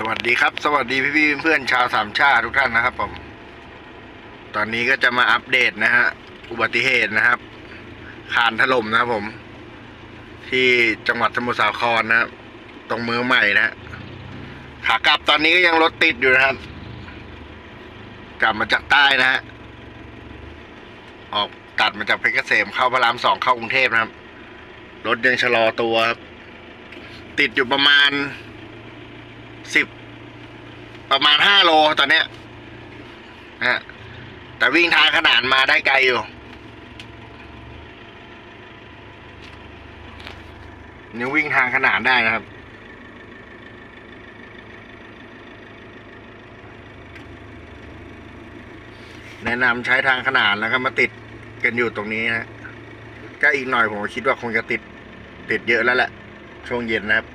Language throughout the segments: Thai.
สวัสดีครับ สวัสดีพี่ๆเพื่อนชาวสามชาติทุกท่านนะครับผมตอนนี้ก็จะมาอัปเดตนะฮะอุบัติเหตุนะครับคานถล่มนะครับผม ที่จังหวัดสมุทรสาครนะครับตรงมือใหม่นะฮะขากลับตอนนี้ก็ยังรถติดอยู่นะครับ กลับมาจากใต้นะฮะออกตัดมาจากเพชรเกษมเข้าพระรามสองเข้ากรุงเทพนะครับ รถยังชะลอตัวครับติดอยู่ประมาณ สิบประมาณห้าโลตอนเนี้ยนะฮะแต่วิ่งทางขนานมาได้ไกลอยู่ นี่วิ่งทางขนานได้นะครับ แนะนำใช้ทางขนานแล้วก็มาติดกันอยู่ตรงนี้นะก็อีกหน่อยผมคิดว่าคงจะติดติดเยอะแล้วแหละช่วงเย็นนะครับ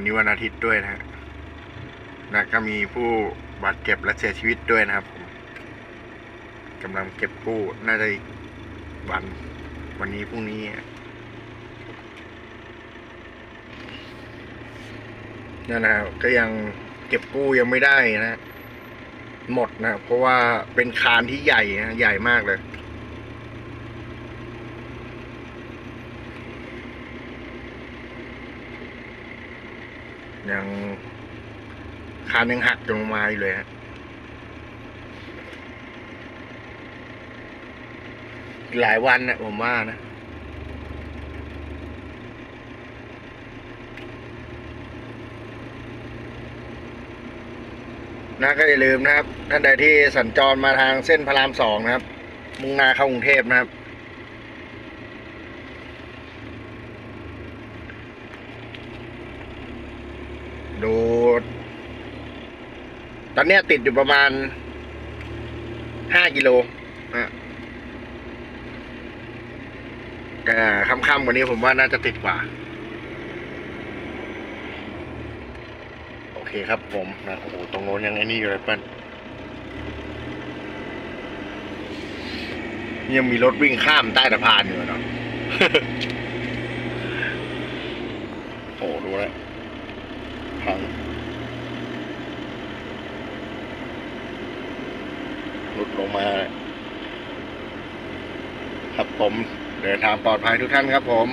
วันนี้วันอาทิตย์ด้วยนะฮะและก็มีผู้บาดเจ็บและเสียชีวิตด้วยนะครับผมกำลังเก็บกู้น่าจะวันวันนี้พรุ่งนี้นั่นนะครับก็ยังเก็บกู้ยังไม่ได้นะ หมดนะ เพราะว่าเป็นคานที่ใหญ่นะใหญ่มากเลย ยังคานยังหักลงมาอยู่เลยฮะหลายวันนะผมว่านะนะก็อย่าลืมนะครับท่านใดที่สัญจรมาทางเส้นพระรามสองนะครับ มุ่งหน้าเข้ากรุงเทพนะครับ ดู ตอนนี้ติดอยู่ประมาณห้ากิโลนะแต่ค่ำๆกว่านี้ผมว่าน่าจะติดกว่า โอเคครับผมนะโอ้โหตรงโน้นยังไอ้นี่อยู่เลยเปิ้ลยังมีรถวิ่งข้ามใต้สะพานอยู่เนาะ โอ้โหดูแล้ว พังหลุดลงมาครับผมเดินทางปลอดภัยทุกท่านครับผม